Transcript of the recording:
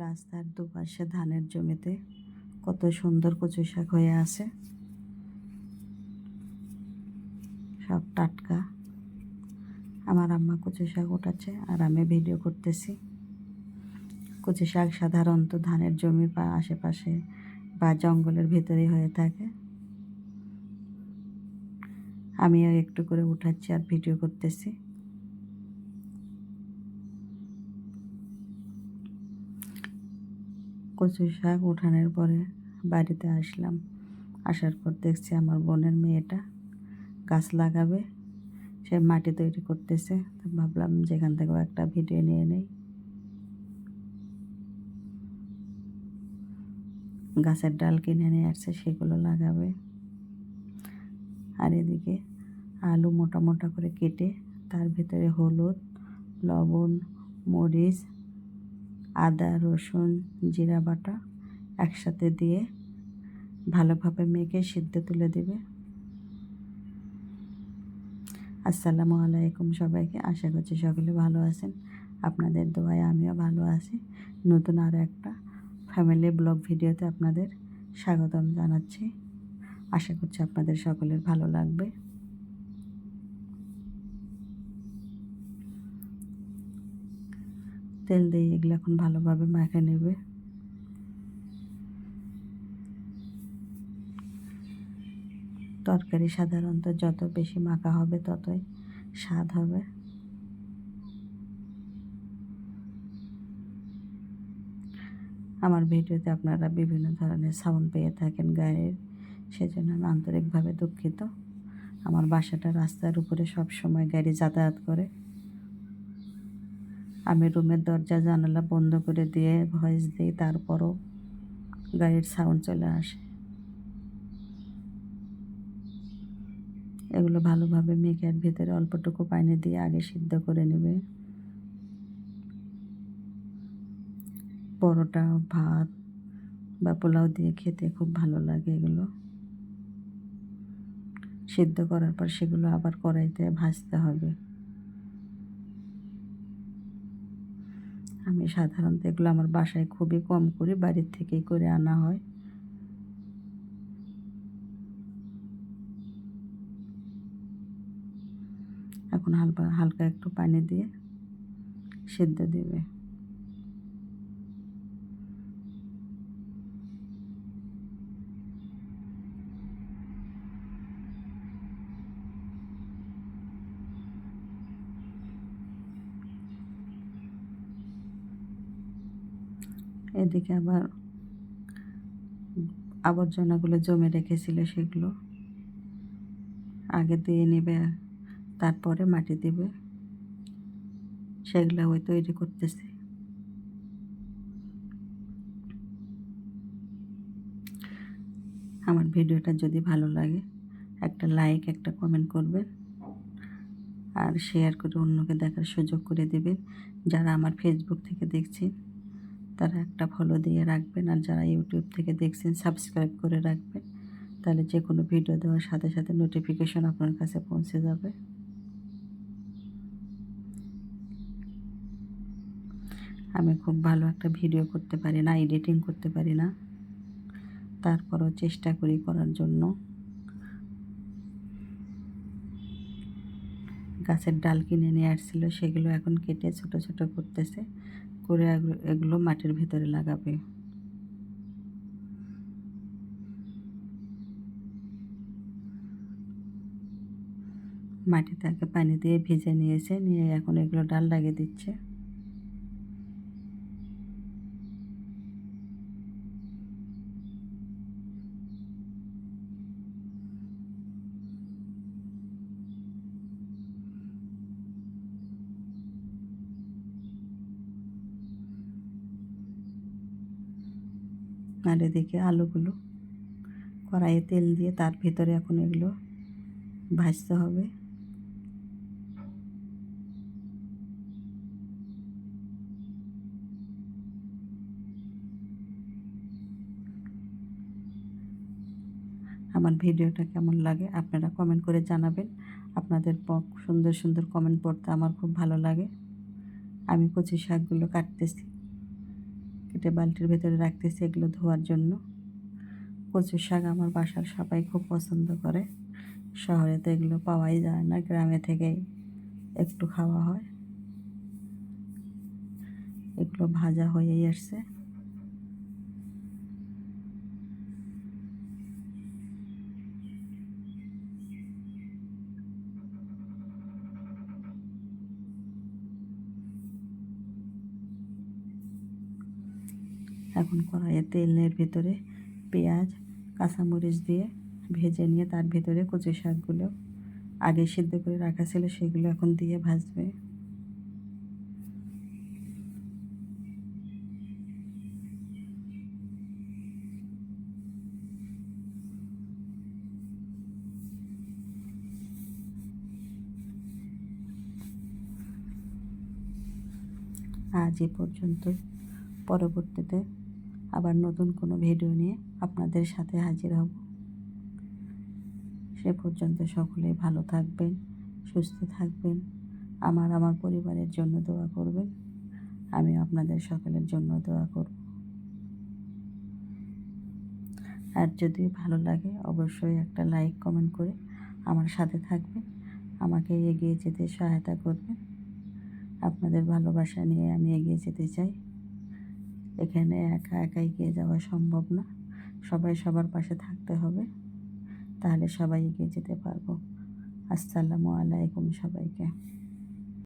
রাস্তার দুপাশে ধানের জমিতে কত সুন্দর কচু শাক হয়ে আছে। সব টাটকা। আমার আম্মা কচু শাক উঠাচ্ছে আর আমি ভিডিও করতেছি। কচু শাক সাধারণত ধানের জমির বা আশেপাশে বা জঙ্গলের ভিতরে হয়ে থাকে। আমিও একটু করে উঠাচ্ছি আর ভিডিও করতেছি। কচু শাক উঠানোর পরে বাড়িতে আসলাম। আসার পর দেখছি আমার বোনের মেয়েটা গাছ লাগাবে, সে মাটি তৈরি করতেছে। ভাবলাম যেখান থেকেও একটা ভিডিও নিয়ে নেই। গাছের ডাল কিনে নিয়ে আসছে, সেগুলো লাগাবে। আর এদিকে আলু মোটা মোটা করে কেটে তার ভিতরে হলুদ, লবণ, মরিচ আদা, রসুন, জিরা বাটা একসাথে দিয়ে ভালোভাবে মেখে সিদ্ধ তুলে দেবে। আসসালামু আলাইকুম সবাইকে। আশা করছি সকলে ভালো আছেন। আপনাদের দোয়ায় আমিও ভালো আছি। নতুন আরও একটা ফ্যামিলি ব্লগ ভিডিওতে আপনাদের স্বাগতম জানাচ্ছি। আশা করছি আপনাদের সকলের ভালো লাগবে। তেল দিয়ে এগুলো এখন ভালোভাবে মাখে নেবে। তরকারি সাধারণত যত বেশি মাখা হবে ততই স্বাদ হবে। আমার ভিডিওতে আপনারা বিভিন্ন ধরনের সাউন্ড পেয়ে থাকেন গায়ের সেজন্য আমি আন্তরিকভাবে দুঃখিত। আমার বাসাটা রাস্তার উপরে সব সময় গাড়ি যাতায়াত করে। আমি রুমের দরজা জানালা বন্ধ করে দিয়ে ভয়েস দিই, তারপরও গাড়ির সাউন্ড চলে আসে। এগুলো ভালোভাবে মেঘের ভেতরে অল্পটুকু পানি দিয়ে আগে সিদ্ধ করে নেবে। পরোটা, ভাত বা পোলাও দিয়ে খেতে খুব ভালো লাগে এগুলো। সিদ্ধ করার পর সেগুলো আবার কড়াইতে ভাজতে হবে। আমি সাধারণত এগুলো আমার বাসায় খুবই কম করি, বাড়ির থেকেই করে আনা হয়। এখন হালকা হালকা একটু পানি দিয়ে সেদ্ধ দেবে। এদিকে আবার আবর্জনাগুলো জমে রেখেছিল সেগুলো। আগে দিয়ে নেবে, তারপরে মাটি দেবে। সেগুলো ওই তৈরি করতেছে। আমার ভিডিওটা যদি ভালো লাগে, একটা লাইক, একটা কমেন্ট করবেন। আর শেয়ার করে অন্যকে দেখার সুযোগ করে দেবেন। যারা আমার ফেসবুক থেকে দেখছেন তারা একটা ফলো দিয়ে রাখবেন আর যারা ইউটিউব থেকে দেখছেন সাবস্ক্রাইব করে রাখবেন, তাহলে যে কোনো ভিডিও দেওয়ার সাথে সাথে নোটিফিকেশন আপনার কাছে পৌঁছে যাবে। আমি খুব ভালো একটা ভিডিও করতে পারি না এডিটিং করতে পারি না। তারপরও চেষ্টা করি করার জন্য। গাছের ডাল কিনে নিয়ে আসছিল, সেগুলো এখন কেটে ছোট ছোট করতেছে। করে এগুলো মাটির ভেতরে লাগাবে। আগে পানি দিয়ে ভেজে নিয়েছে, নিয়ে এখন এগুলো ডাল লাগিয়ে দিচ্ছে। আর এদিকে আলুগুলো কড়াইয়ে তেল দিয়ে তার ভিতরে এখন এগুলো ভাজতে হবে। আমার ভিডিওটা কেমন লাগে আপনারা কমেন্ট করে জানাবেন। আপনাদের সুন্দর সুন্দর কমেন্ট পড়তে আমার খুব ভালো লাগে। আমি কচি শাকগুলো কাটতেছি। কেটে বালতির ভেতরে রাখতেছি এগুলো ধোয়ার জন্য। কচু শাক আমার বাসার সবাই খুব পছন্দ করে। শহরে তো এগুলো পাওয়াই যায় না, গ্রামে থেকেই একটু খাওয়া হয়। এগুলো ভাজা হয়েই আসছে। এখন কড়াইয়ে তেলের ভেতরে পেঁয়াজ, কাঁচামরিচ দিয়ে ভেজে নিয়ে তার ভেতরে কচু শাকগুলো আগে সিদ্ধ করে রাখা ছিল, সেগুলো এখন দিয়ে ভাজবে। আজ এ পর্যন্ত। পরবর্তীতে আবার নতুন কোনো ভিডিও নিয়ে আপনাদের সাথে হাজির হব। সে পর্যন্ত সকলে ভালো থাকবেন, সুস্থ থাকবেন। আমার আমার পরিবারের জন্য দোয়া করবেন। আমি আপনাদের সকলের জন্য দোয়া করব। আর যদি ভালো লাগে, অবশ্যই একটা লাইক, কমেন্ট করে আমার সাথে থাকবেন। আমাকে এগিয়ে যেতে সহায়তা করবেন। আপনাদের ভালোবাসা নিয়ে আমি এগিয়ে যেতে চাই। এখানে একা একাই গিয়ে যাওয়া সম্ভব না। সবাই সবার পাশে থাকতে হবে। তাহলে সবাই এগিয়ে যেতে পারব। আসসালামু আলাইকুম সবাইকে।